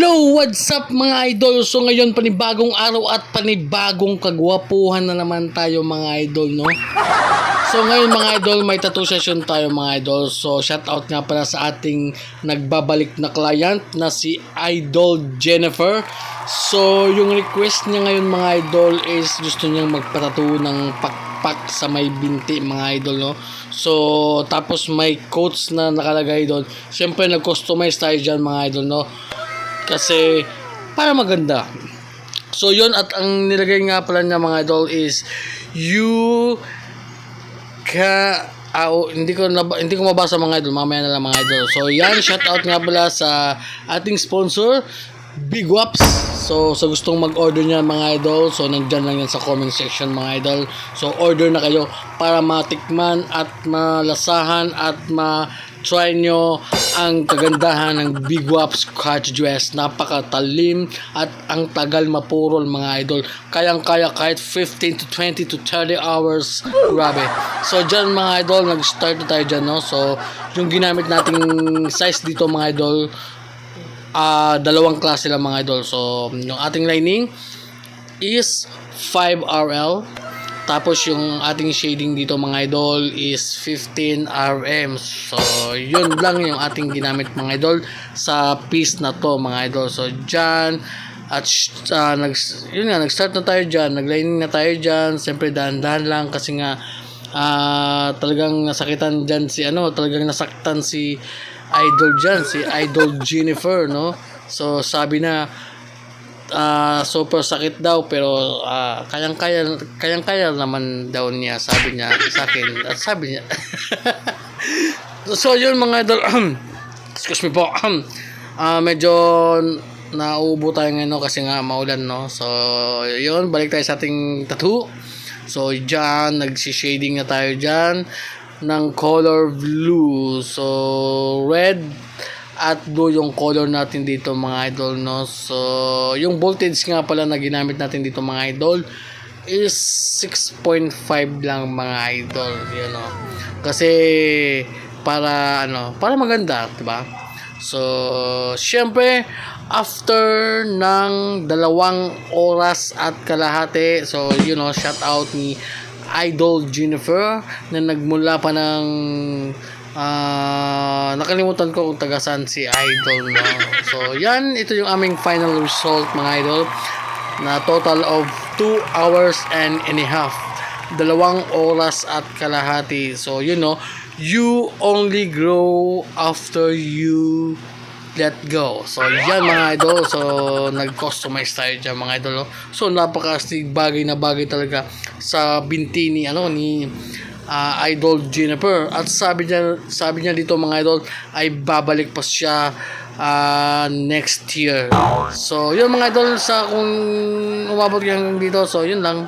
Hello! What's up mga idol? So ngayon panibagong araw at panibagong kagwapuhan na naman tayo mga idol, no? So ngayon mga idol, may tattoo session tayo mga idol. So shout out nga pala sa ating nagbabalik na client na si Idol Jennifer. So yung request niya ngayon mga idol is gusto niyang magpatattoo ng pakpak sa may binti mga idol, no? So tapos may quotes na nakalagay doon. Siyempre nag-customize tayo dyan mga idol, no? Kasi para maganda. So yun at ang nilagay nga pala niya mga idol is you ka ah, oh, hindi ko nab- hindi ko mabasa mga idol. Mamaya na lang mga idol. So yan shout out nga pala sa ating sponsor Big Waps. So sa gustong mag-order niya mga idol so nandiyan lang yan sa comment section mga idol. So order na kayo para matikman at malasahan at ma try nyo ang kagandahan ng Big Waps Catch Dress. Napakatalim at ang tagal mapurol mga idol. Kayang-kaya kahit 15 to 20 to 30 hours. Grabe. So dyan mga idol, nag-start na tayo dyan. No? So yung ginamit nating size dito mga idol, ah dalawang klase lang mga idol. So yung ating lining is 5RL. Tapos yung ating shading dito mga idol is 15 RM. So yun lang yung ating ginamit mga idol sa piece na to mga idol. So dyan at uh, nag, yun nga, nag-start na tayo dyan, nag-lining na tayo dyan, siyempre dahan-dahan lang kasi nga ah, talagang nasakitan dyan si ano, talagang nasaktan si idol dyan, si idol Jennifer, no? So sabi na ah super sakit daw pero ah, kayang-kaya kayang-kaya naman daw niya sabi niya sa akin at sabi niya so yun mga idol excuse me po ah medyo nauubo tayo ngayon no, kasi nga maulan no so yun balik tayo sa ating tattoo. So dyan nagsi-shading na tayo dyan ng color blue. So red at blue yung color natin dito mga idol no? So yung voltage nga pala na ginamit natin dito mga idol is 6.5 lang mga idol you know? Kasi para ano para maganda 'di ba? So syempre after ng dalawang oras at kalahati so you know shout out ni Idol Jennifer na nagmula pa ng Ah, nakalimutan ko kung taga saan si Idol no. So, yan ito yung aming final result mga idol na total of 2 hours and a half. Dalawang oras at kalahati. So, you know, you only grow after you let go. So, yan mga idol. So, nag-customize tayo dyan mga idol. No? So, napakastig bagay na bagay talaga sa binti ni, ano, ni ah, idol Jennifer at sabi niya sabi niya dito mga idol ay babalik pa siya ah, next year. So yun mga idol sa kung umabot hanggang dito so yun lang